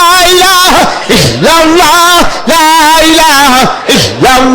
ilaha illa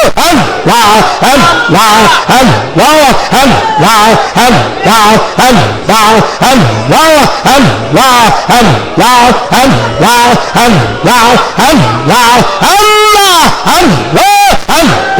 and why and why and why and why and why and why and why and why and why and why and why and why and why and why and why and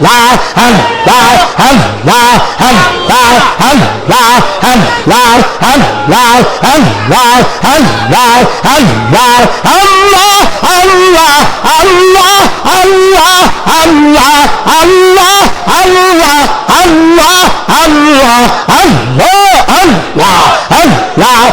lie and lie and lie and lie and lie and lie and lie and lie and lie and lie Allah Allah Allah Allah Allah Allah Allah Allah Allah Allah Allah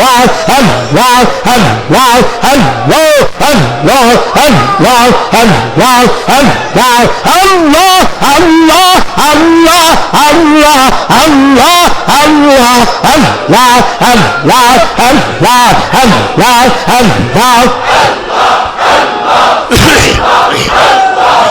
wow, and wow, and wow, and wow, and wow, and wow, and wow, and wow, Allah, Allah, Allah, Allah, Allah, Allah, and wow, and wow, and wow, and wow, and wow, and wow, and wow, and wow, and wow.